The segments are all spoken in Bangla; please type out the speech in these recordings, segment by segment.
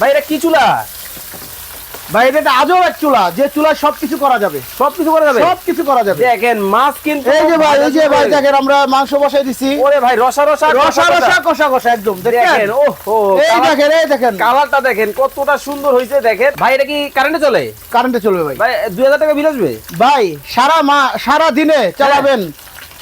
ভাই এটা কি চুলা? ভাই এটা একটা আজব এক চুলা যে চুলায় সবকিছু করা যাবে। সবকিছু করা যাবে? সবকিছু করা যাবে। দেখেন মাছ কিন্তু এই যে ভাই এই যে ভাই দেখেন আমরা মাংস বসাই দিছি। ওরে ভাই রসা রসা রসা রসা কষা কষা একদম দেখেন ওহো এই দেখেন এই দেখেন। কালারটা দেখেন কতটা সুন্দর হয়েছে দেখেন। ভাই এটা কি কারেন্টে চলে? কারেন্টে চলবে ভাই। ভাই দুই হাজার টাকা বিল আসবে? ভাই সারা মা সারা দিনে চালাবেন।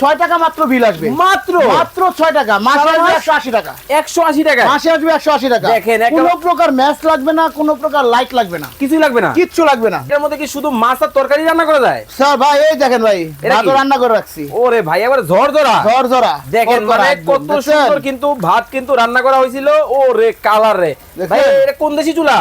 ছয় টাকা মাত্র বিল আসবে। মাত্র? মাত্র ছয় টাকা। মাসে আসবে একশো আশি টাকা। একশো আশি টাকা মাসে আসবে একশো আশি টাকা। দেখেন, কোনো প্রকার ম্যাচ লাগবে না কোনো প্রকার লাইট লাগবে না। কিছুই লাগবে না? কিচ্ছু লাগবে না। এর মধ্যে কি শুধু মাছ আর তরকারি রান্না করা যায়? স্যার ভাই এই দেখেন ভাই ভাত রান্না করে রাখছি। ওরে ভাই এবার ঝড় ধরা ঝর ঝরা দেখেন মানে কত সুন্দর কিন্তু ভাত কিন্তু রান্না করা হয়েছিল। ও রে কালার রে। ভাই এটা কোন দেশি চুলা?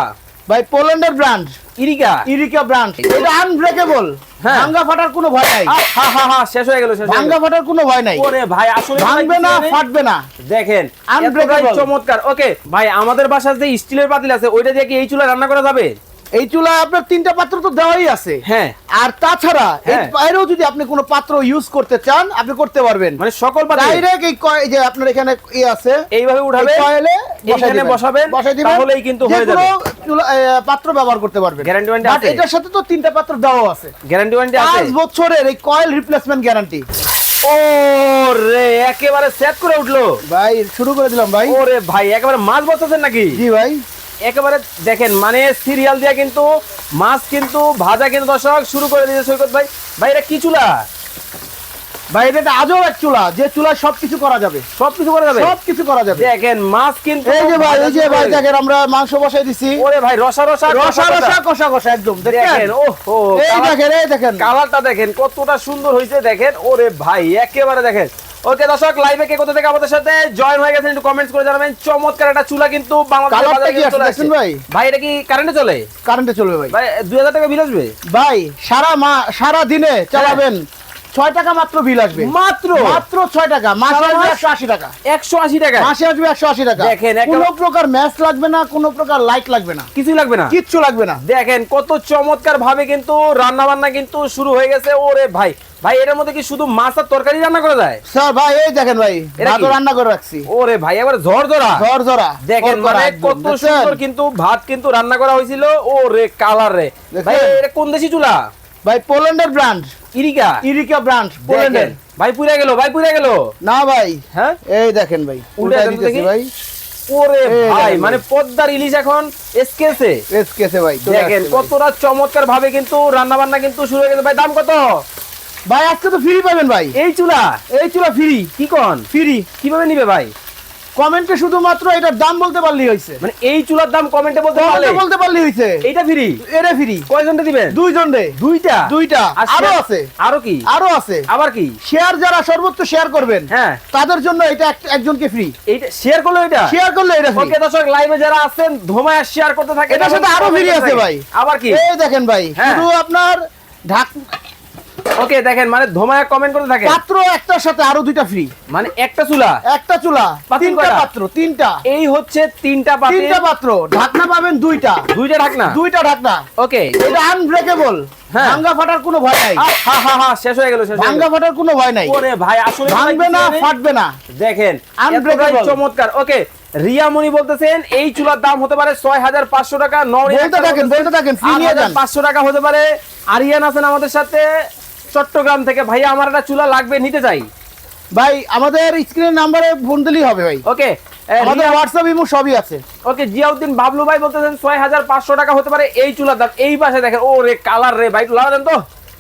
ভাই পোল্যান্ডের ব্র্যান্ড ইরিকা। ইরিকা ব্র্যান্ড এটা আনব্রেকেবল হ্যাঁ। ভাঙ্গা ফাটার কোনো ভয় নাই। হ্যাঁ হা হা হা শেষ হয়ে গেল শেষ হয়ে ভাঙ্গা ফাটার কোনো ভয় নাই। ওরে ভাই আসলে ভাঙবে না ফাটবে না। দেখেন আনব্রেকেবল চমৎকার। ওকে ভাই আমাদের বাসার যে স্টিলের পাতিল আছে ওইটা দিয়ে কি এই চুলা রান্না করা যাবে? এই চুলায় আপনার তিনটা পাত্র তো দেওয়াই আছে। হ্যাঁ। আর তাছাড়া এর হ্যাঁ। বাইরেও যদি আপনি কোনো পাত্র ইউজ করতে চান আপনি করতে পারবেন। মানে সকল ডাইরেক্ট এই কয়- যে আপনার এখানে ই আছে এইভাবে উঠাবে এই কয়েলে দিবেন। বসাবেন, বসাই দিবেন। তাহলেই কিন্তু হয়ে যেকোনো চুলা- পাত্র ব্যবহার করতে পারবেন। Warranty But আছে? এটার সাথে তো তিনটা পাত্র দেওয়া আছে। গ্যারান্টি ওয়ারেন্টি আছে? পাঁচ বছরের এই কয়েল রিপ্লেসমেন্ট গ্যারান্টি ও রে একেবারে সেট করে উঠল। ভাই শুরু করে দিলাম ভাই। ওরে ভাই একেবারে মাছ বসাচ্ছেন নাকি? জি ভাই। একেবারে দেখেন মানে সিরিয়াল দিয়ে কিন্তু মাছ কিন্তু ভাজা কিন্তু দর্শক শুরু করে দিয়েছে সৈকত ভাই। ভাই এটা কি চুলা? ভাই এটা আজব এক চুলা যে চুলায় সবকিছু করা যাবে। সবকিছু করা যাবে? সবকিছু করা যাবে। দেখেন মাছ কিন্তু এই যে ভাই এই যে ভাই দেখেন আমরা মাংস বসাই দিছি। ওরে ভাই রসা রসা রসা রসা কষা কষা একদম দেখেন ওহো এই দেখেন এই দেখেন। কালারটা দেখেন কতটা সুন্দর হয়েছে দেখেন। ওরে ভাই একেবারে দেখেন। ওকে দর্শক লাইভে কে কোথা থেকে আমাদের সাথে জয়েন হয়ে গেছেন একটু কমেন্টস করে জানাবেন। চমৎকার একটা চুলা কিন্তু বাংলাদেশের বাজারে কি কিন্তু আছে চলে আসছে। ভাই? ভাই এটা কি কারেন্টে চলে? কারেন্টে চলবে ভাই। ভাই দুই হাজার টাকা বিল আসবে? ভাই সারা মা সারা দিনে চালাবেন। ছয় টাকা মাত্র বিল আসবে। মাত্র? মাত্র ছয় টাকা। মাসে আসবে? একশো আশি টাকা। একশো আশি টাকা? মাসে আসবে একশো আশি টাকা। দেখেন, কোনো প্রকার ম্যাচ লাগবে না কোনো প্রকার লাইট লাগবে না। কিছুই লাগবে না? কিচ্ছু লাগবে না। দেখেন কত চমৎকার ভাবে কিন্তু রান্না বান্না কিন্তু শুরু হয়ে গেছে। ওরে ভাই ভাই এর মধ্যে কি শুধু মাছ আর তরকারি রান্না করা যায়? স্যার ভাই এই দেখেন ভাই ভাত? রান্না করে রাখছি। ওরে ভাই এবার ঝড় ধরা ঝর ঝরা দেখেন মানে কত সুন্দর কিন্তু ভাত কিন্তু রান্না করা হয়েছিল। ও রে কালার রে। ভাই এটা কোন দেশি চুলা? ভাই পোল্যান্ডের ব্র্যান্ড। ইরিকা। ইরিকা ব্র্যান্ড পোল্যান্ডের। ভাই পুড়ে গেল ভাই পুড়ে গেল। না ভাই। হ্যাঁ? এই দেখেন ভাই উল্টে দিতেছি। ভাই। ওরে ভাই মানে পদ্মার ইলিশ এখন এসকেছে। এস কেসে ভাই দেখেন কতটা চমৎকার ভাবে কিন্তু রান্না বান্না কিন্তু শুরু হয়ে গেছে। ভাই দাম কত? ভাই আজকে তো ফ্রি পাবেন ভাই। এই চুলা? এই চুলা ফ্রি কি কন? ফ্রি কীভাবে নিবে ভাই? কমেন্টে শুধুমাত্র এটার দাম বলতে পারলেই হয়েছে। মানে এই চুলার দাম কমেন্টে বলতে পারলে? বলতে পারলেই হয়েছে। এটা ফ্রি এটা ফ্রি কয়জনটা দিবেন? দুইজন রে দুইটা? দুইটা। আরও আছে। আরও কি? আরও আছে। আবার কি? শেয়ার যারা সর্বোচ্চ শেয়ার করবেন হ্যাঁ। তাদের জন্য এটা একজনকে ফ্রি এইটা শেয়ার করলে এটা? শেয়ার করলে এটা ওকে দর্শক লাইভে যারা আছেন ধোমায় শেয়ার করতে থাকে এটার সাথে আরও ফ্রি আছে ভাই। আবার কি? এই দেখেন ভাই হ্যাঁ। শুধু আপনার ঢাক ওকে দেখেন মানে ধোমায় কমেন্ট করতে থাকে পাত্র একটার সাথে আরও দুইটা ফ্রি মানে একটা চুলা? একটা চুলা তিনটা পাত্র তিনটা। এই হচ্ছে তিনটা পাতিল। তিনটা পাত্র ঢাকনা পাবেন দুইটা। দুইটা ঢাকনা? দুইটা ঢাকনা। ওকে। এটা আনব্রেকেবল হ্যাঁ। ভাঙ্গা ফাটার কোনো ভয় নাই। হা হা হা শেষ হয়ে গেল শেষ ভাঙ্গা ফাটার কোনো ভয় নাই। ওরে ভাই আসলে ভাঙবে না ফাটবে না। দেখেন Unbreakable. চমৎকার। ওকে রিয়ামণি বলতেছেন এই চুলার দাম হতে পারে ছয় হাজার পাঁচশো টাকা বলতে থাকেন বলতে থাকেন ফ্রি নিয়ে পাঁচশো টাকা হতে পারে। আরিয়ান আছেন আমাদের সাথে। চট্টগ্রাম থেকে। ভাইয়া আমার একটা চুলা লাগবে নিতে চাই। ভাই আমাদের স্ক্রিনের নাম্বারে ফোন দিলেই হবে ভাই। ওকে আমাদের হোয়াটসঅ্যাপ ইমো সবই আছে। ওকে জিয়াউদ্দিন বাবলু ভাই বলতেছেন ছয় হাজার পাঁচশো টাকা হতে পারে এই চুলার দাম। এই পাশে দেখেন ও রে কালার রে ভাই লাগাতেন তো।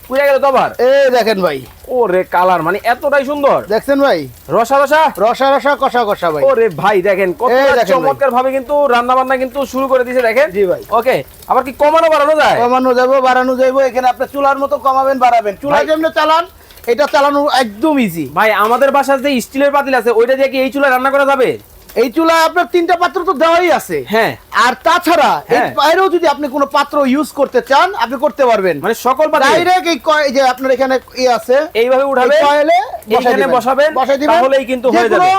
পুড়ে গেল তো আবার? এই দেখেন ভাই। ও রে কালার মানে এতটাই সুন্দর। দেখছেন ভাই? রসা রসা? রসা রসা কষা কষা ভাই। ওরে ভাই দেখেন কত। চমৎকার ভাবে কিন্তু রান্না বান্না কিন্তু শুরু করে দিয়েছে দেখেন। জি ভাই। ওকে আবার কি কমানো বাড়ানো যায়? কমানো যাব বাড়ানো যাব এখানে আপনি চুলার মতো কমাবেন বাড়াবেন। চুলা। যেমনি চালান এটা চালানো একদম ইজি ভাই আমাদের বাসার যে স্টিলের পাতিল আছে ওইটা দিয়ে কি এই চুলা রান্না করা যাবে? এই চুলা আপনার তিনটা পাত্র তো দেওয়াই আছে হ্যাঁ আর তাছাড়া এর হ্যাঁ। বাইরেও যদি আপনি কোনো পাত্র ইউজ করতে চান আপনি করতে পারবেন মানে সকল ডাইরেক্ট এই কয়- যে আপনার এখানে ই আছে এইভাবে উঠাবে কয়েলে দিবেন। বসাবেন, বসাই দিবেন তাহলেই কিন্তু হয়ে যাবে।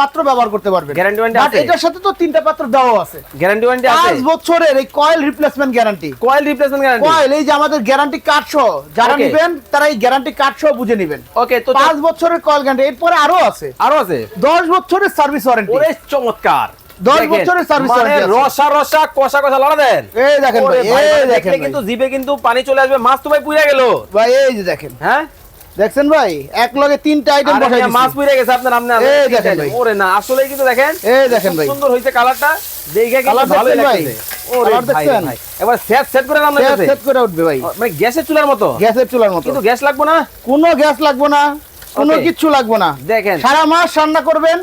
পাত্র ব্যবহার করতে পারবেন। Guarantee warranty আছে? এটার সাথে তো তিনটা পাত্র দেওয়া আছে। গ্যারান্টি ওয়ারেন্টি আছে? পাঁচ বছরের এই coil replacement guarantee coil replacement guarantee coil এই যে আমাদের গ্যারান্টি কার্ড সহ যারা নেবেন তারা এই গ্যারান্টি কার্ড সহ বুঝে নেবেন। ওকে তো পাঁচ বছরের কয়েল গ্যারান্টি এরপরে আরও আছে। আরও আছে? দশ বছরের সার্ভিস ওয়ারেন্টি ওরে চমৎকার। দশ বছরের সার্ভিস মানে রসা রসা কষা কষা লড়া দেন। এই দেখেন ওরে ভাই ভাই, এই দেখেন কিন্তু জিভে কিন্তু পানি চলে আসবে মাছ তো ভাই পুড়ে গেল। ভাই এই যে দেখেন। হ্যাঁ? দেখছেন ভাই? এক লগে তিনটা আইটেম বসাই মিয়া, মাছ পুড়ে গেছে আপনার আপনি এই দেখেন ভাই। ওরে না আসলে কিন্তু দেখেন এই দেখেন ভাই। সুন্দর হয়েছে কালারটা দেখে কিন্তু ভাই? লাগছে ওরে দেখছেন? এবার সেট সেট করে রান্না সেট সেট করে উঠবে ভাই। মানে গ্যাসের চুলার মতো? গ্যাসের চুলার মতো। কিন্তু গ্যাস লাগবে না? কোনো গ্যাস লাগবে না কোনো. কিচ্ছু লাগবে না। দেখেন। সারা মাস রান্না করবেন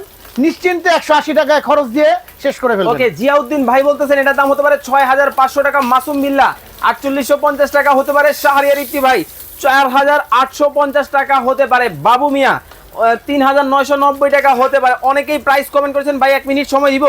নিশ্চিন্তে একশো আশি টাকায় খরচ দিয়ে শেষ করে ফেলবেন। ওকে জিয়াউদ্দিন ভাই বলতেছেন এটার দাম হতে পারে ছয় হাজার পাঁচশো টাকা মাসুম বিল্লা। আটচল্লিশশো পঞ্চাশ টাকা হতে পারে শাহরিয়ার ইফতি ভাই। চার হাজার আটশো পঞ্চাশ টাকা হতে পারে। বাবু মিয়া তিন হাজার নয়শো নব্বই টাকা হতে পারে। অনেকেই প্রাইস কমেন্ট করেছেন ভাই এক মিনিট সময় দিব?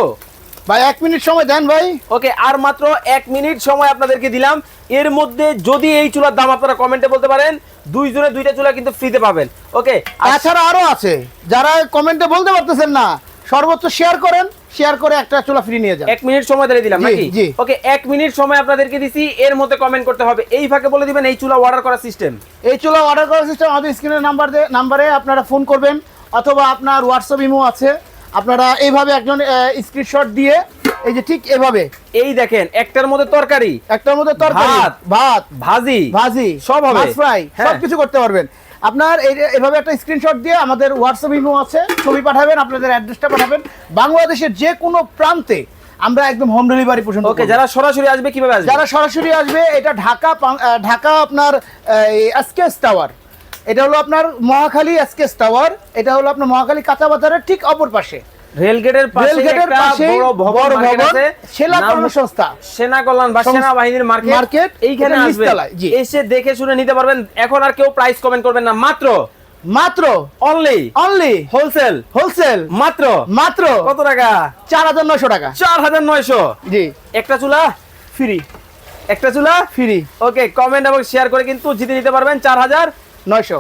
ভাই এক মিনিট সময় দেন ভাই। ওকে আর মাত্র এক মিনিট সময় আপনাদেরকে দিলাম। এর মধ্যে যদি এই চুলার দাম আপনারা কমেন্টে বলতে পারেন দুইজনে দুইটা চুলা কিন্তু ফ্রিতে পাবেন। ওকে তাছাড়া আরও আছে। যারা কমেন্টে বলতে পারতেছেন না সর্বোচ্চ শেয়ার করেন। শেয়ার করে একটা চুলা ফ্রি নিয়ে যান। এক মিনিট সময় ধরে দিলাম নাকি? ওকে এক মিনিট সময় আপনাদেরকে দিছি এর মধ্যে কমেন্ট করতে হবে। এই ফাঁকে বলে দিবেন এই চুলা অর্ডার করার সিস্টেম এই চুলা অর্ডার করার সিস্টেম আমাদের স্ক্রিনের নাম্বার নাম্বারে আপনারা ফোন করবেন অথবা আপনার হোয়াটসঅ্যাপ ইমো আছে। আপনারা এইভাবে একজন স্ক্রিনশট দিয়ে এই যে ঠিক এভাবে। এই দেখেন একটার মধ্যে তরকারি একটার মধ্যে তরকারি ভাত, ভাত ভাজি ভাজি সব হবে। ফ্রাই হ্যাঁ। সব কিছু করতে পারবেন। আপনার এভাবে একটা স্ক্রিনশট দিয়ে আমাদের হোয়াটসঅ্যাপ ইমো আছে ছবি পাঠাবেন আপনাদের অ্যাড্রেসটা পাঠাবেন। বাংলাদেশের যে কোনো প্রান্তে আমরা একদম হোম ডেলিভারি পর্যন্ত ওকে যারা সরাসরি আসবে কীভাবে আসবে? যারা সরাসরি আসবে এটা ঢাকা ঢাকা আপনার এসকেস টাওয়ার এটা হলো আপনার মহাখালী এসকেস টাওয়ার এটা হলো আপনার মহাখালী কাঁচা বাজারের ঠিক অপর পাশে। রেল গেটের পাশে একটা বড় ভবন আছে। সেলা নাম কর্মসংস্থা। সেনা কল্যাণ বা সেনা বাহিনীর মার্কেট। এইখানে আসবে। এসে দেখে শুনে নিতে পারবেন। এখন আর কেউ প্রাইস কমেন্ট করবেন না। মাত্র মাত্র অনলি অনলি হোলসেল হোলসেল মাত্র মাত্র কত টাকা? চার হাজার নশো টাকা। চার হাজার নয়শো। জি। একটা চুলা? ফ্রি একটা চুলা? ফ্রি ওকে কমেন্ট এবং শেয়ার করে কিন্তু জিতে নিতে পারবেন চার হাজার নয়শো।